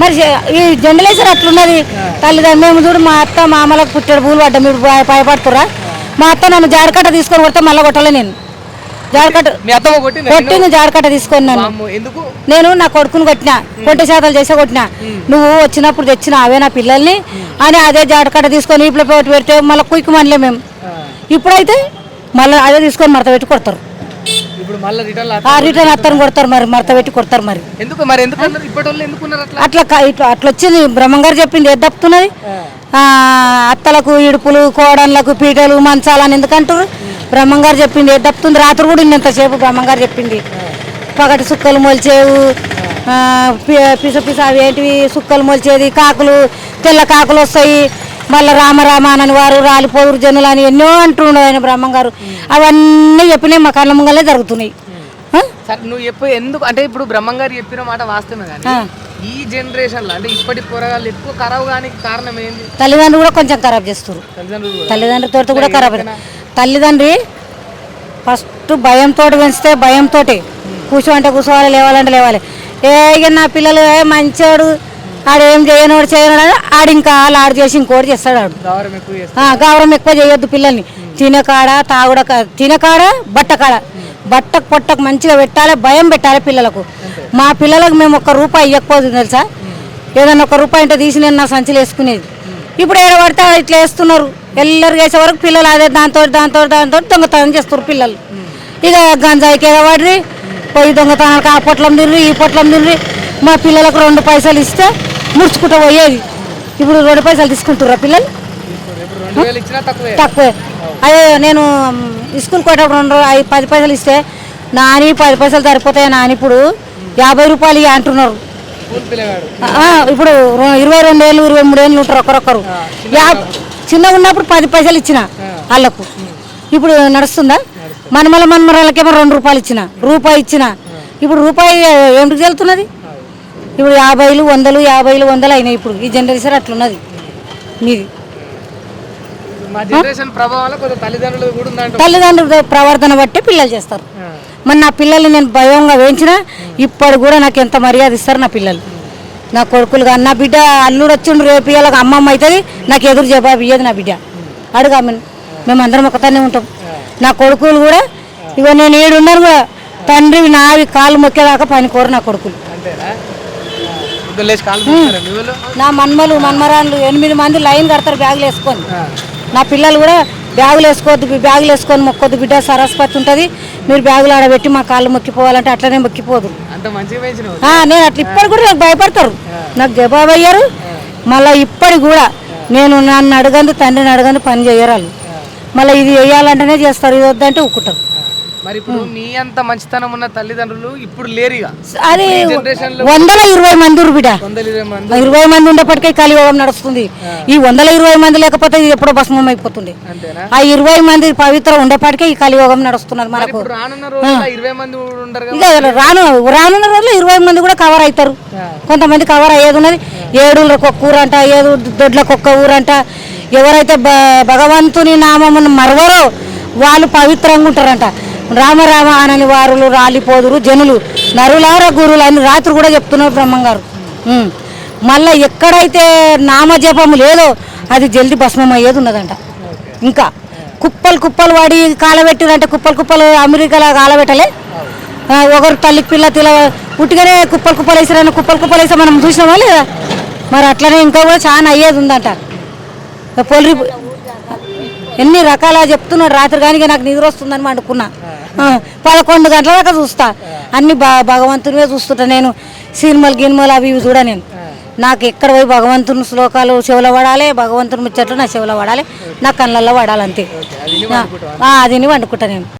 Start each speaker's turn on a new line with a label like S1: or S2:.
S1: మరి ఈ జనరేషన్ అట్లున్నది తల్లిదండ్రులు మేము చూడు మా అత్త మామలకు పుట్టాడు పూలు పడ్డా మీరు భయ- భయపడుతురా మా అత్త నన్ను జాడకట్ట తీసుకొని కొడితే మళ్ళీ కొట్టలే నేను.
S2: అత్తమ్మ కొట్టిందా
S1: తీసుకొని నన్ను. నేను నా కొడుకుని కొట్టిన కొంట శాతాలు చేసే కొట్టిన. నువ్వు వచ్చినప్పుడు తెచ్చిన అవే నా పిల్లల్ని అని అదే జాడకట్ట తీసుకొని ఇప్పుడు పెట్టి పెడితే మళ్ళీ కుయ్కి మనలే మేము. ఇప్పుడైతే మళ్ళీ అదే తీసుకొని మడత పెట్టి కొడతారు.
S2: ఇప్పుడు మళ్ళీ రిటర్న్
S1: ఆ రిటర్న్ అత్తను కొడతారు మరి మడత పెట్టి కొడతారు మరి.
S2: ఎందుకు మరి? ఎందుకు అన్నారు? ఇప్పటి వాళ్ళు ఎందుకున్నారు అట్లా?
S1: అట్లా క- ఇట్లా అట్లా వచ్చింది. బ్రహ్మంగారు చెప్పింది ఏది తప్పుతున్నది? ఆ, అత్తలకు ఇడుపులు కోడన్లకు పీటలు మంచాలని ఎందుకంటారు బ్రహ్మంగారు చెప్పింది ఏది తప్పుతుంది? రాత్రి కూడా ఇంతసేపు బ్రహ్మంగారు చెప్పింది పగటి సుక్కలు మొలిచేవు ఆ, పి- పిస పిస అవి ఏంటివి? సుక్కలు మొలిచేది కాకులు తెల్ల కాకులు వస్తాయి. మళ్ళీ రామ రామ అని వారు రాలిపోదురు జనులు అని ఎన్నో అంటుండవు ఆయన బ్రహ్మంగారు అవన్నీ చెప్పినాయి మా కళ్ళ ముంగలే జరుగుతున్నాయి?
S2: సరే నువ్వు చెప్పు ఎందుకు? అంటే ఇప్పుడు బ్రహ్మంగారు చెప్పిన మాట వాస్తవమే కానీ. ఈ జనరేషన్లో అంటే ఇప్పటి పోరగాళ్ళు ఎక్కువ ఖరాబ్ కానీ కారణం ఏంది?
S1: తల్లిదండ్రులు కూడా కొంచెం ఖరాబ్ చేస్తారు. తల్లిదండ్రులతో కూడా? ఖరాబ్ తల్లిదండ్రి ఫస్ట్ భయంతో పెంచితే భయంతో కూర్చోంటే కూర్చోవాలి లేవాలంటే లేవాలి. ఏ ఇక నా పిల్లలు ఏ మంచోడు. ఆడు ఏం చేయనోడు అని ఆడు ఇంకా వాళ్ళు ఆడు చేసి ఇంకోటి చేస్తాడు ఆడు.
S2: గౌరవం ఎక్కువ
S1: చేయొద్దు పిల్లల్ని. తినకాడ తాగుడ తినకాడ బట్టకాడ. బట్టకు పొట్టకు మంచిగా పెట్టాలి భయం పెట్టాలి పిల్లలకు. మా పిల్లలకు మేము ఒక్క రూపాయి ఇవ్వకపోదు తెలుసా? ఏదన్నా ఒక రూపాయి అంటే తీసి నేను నా సంచులు వేసుకునేది. ఇప్పుడు ఏడ పడితే ఇట్లా వేస్తున్నారు. ఎల్లరు వేసే వరకు పిల్లలు అదే దాంతో దాంతో దాంతో దొంగతనం చేస్తారు పిల్లలు. ఇక గంజాయికి ఎగబడి పోయి దొంగతనాలకు ఆ పొట్లం తిర్రి ఈ పొట్లం తిర్రి మా పిల్లలకు రెండు పైసలు ఇస్తే ముడుచుకుంటూ పోయేది. ఇప్పుడు రెండు పైసలు తీసుకుంటుర్రా పిల్లలు?
S2: తక్కువే.
S1: అదే నేను స్కూల్ కొట్టేటప్పుడు రెండు ఐదు పది పైసలు ఇస్తే నాని పది పైసలు సరిపోతాయి నాని ఇప్పుడు? యాభై రూపాయలు అంటున్నారు. ఇప్పుడు ఇరవై రెండు ఏళ్ళు ఇరవై మూడు ఏళ్ళు ఉంటారు ఒకరొకరు. చిన్నగా ఉన్నప్పుడు. పది పైసలు ఇచ్చిన వాళ్ళకు. ఇప్పుడు నడుస్తుందా? మనమల మనమరాలకేమో రెండు రూపాయలు ఇచ్చిన రూపాయి ఇచ్చిన. ఇప్పుడు రూపాయి ఏమిటికి వెళ్తున్నది ఇప్పుడు యాభైలు వందలు యాభైలు వందలు అయినాయి ఇప్పుడు. ఈ జనరేషన్ అట్లున్నది. మీది.
S2: తల్లిదండ్రులు
S1: ప్రవర్తన బట్టి పిల్లలు చేస్తారు. మరి నా పిల్లల్ని నేను భయంగా వేయించిన ఇప్పుడు కూడా నాకు ఎంత మర్యాద ఇస్తారు నా పిల్లలు. నా కొడుకులు కానీ నా బిడ్డ అల్లుడు వచ్చిండు రేపు ఇయ్యాల అమ్మమ్మ అవుతుంది నాకు ఎదురు జవాబు ఇయ్యదు నా బిడ్డ. అడుగా మేము అందరం ఒకతానే ఉంటాం. నా కొడుకులు కూడా ఇగో నేను ఏడున్నాను కూడా తండ్రి నావి కాలు మొక్కేదాకా పని కోరు నా కొడుకులు. నా మన్మలు మన్మరాళ్ళు ఎనిమిది మంది లైన్ కడతారు బ్యాగులు వేసుకొని. నా పిల్లలు కూడా బ్యాగులు వేసుకోవద్దు బ్యాగులు వేసుకొని మొక్కొద్దు బిడ్డ సరస్వతి ఉంటుంది. మీరు బ్యాగులు ఆడబెట్టి మా కాళ్ళు మొక్కిపోవాలంటే అట్లనే మొక్కిపోదు. నేను అట్లా ఇప్పటికి కూడా నాకు భయపడతారు. నాకు జవాబు అయ్యారు. మళ్ళీ ఇప్పటికి కూడా నేను నన్ను అడగంది తండ్రిని అడగంది పని చేయరు వాళ్ళు మళ్ళీ ఇది వేయాలంటేనే చేస్తారు ఇది వద్దంటే ఉక్కుంటారు.
S2: మరి ఇప్పుడు నీ అంత మంచితనం ఉన్న తల్లిదండ్రులు ఇప్పుడు లేరు ఇక
S1: అది వందల ఇరవై మంది
S2: వందల ఇరవై మంది.
S1: ఉండేప్పటికే కలియోగం నడుస్తుంది. ఈ వందల ఇరవై మంది లేకపోతే ఇది ఎప్పుడో భస్మం అయిపోతుంది. ఆ ఇరవై మంది పవిత్ర ఉండేప్పటికే ఈ కలియోగం నడుస్తున్నది మనకు. రాను రానున్న రోజులు ఇరవై మంది కూడా కవర్ అవుతారు. కొంతమంది కవర్ అయ్యేది ఉన్నది. ఏడులకు ఒక్క ఊరంట ఏడు దొడ్లకు ఒక్క ఊరంట. ఎవరైతే భగవంతుని నామమును మరవరో వాళ్ళు పవిత్రంగా ఉంటారంట. రామరామ అనని వారులు రాలిపోదురు జనులు. నరులార గురులు అని రాత్రి కూడా చెప్తున్నారు బ్రహ్మంగారు. ఉం. మళ్ళా ఎక్కడైతే నామజపము లేదో అది జల్ది భస్మం అయ్యేది ఉన్నదంట. ఇంకా కుప్పలు కుప్పలు వాడి కాలబెట్టిరంటే కుప్పలు కుప్పలు అమెరికాలో కాలబెట్టలే ఒకరు తల్లి పిల్ల తిల ఉట్టిగానే కుప్పలు కుప్పలు వేసారని కుప్పలు కుప్పలు వేసా మనం చూసినామా లేదా? మరి అట్లనే ఇంకా కూడా చాలా అయ్యేది ఉందంట. పొలి ఎన్ని రకాల చెప్తున్నాడు రాత్రి కానీ నాకు నిద్ర వస్తుందని అనుకున్నా పదకొండు గంటల దాకా చూస్తా. అన్ని బా భగవంతునివే చూస్తుంటా నేను. సినిమాలు గినిమలు అవి ఇవి చూడ నేను. నాకు ఎక్కడ పోయి భగవంతుని శ్లోకాలు చెవులో పడాలి భగవంతుని ముచ్చట్లు నా చెవులో పడాలి నా కళ్ళల్లో పడాలి అంతే అది వండుకుంటా నేను.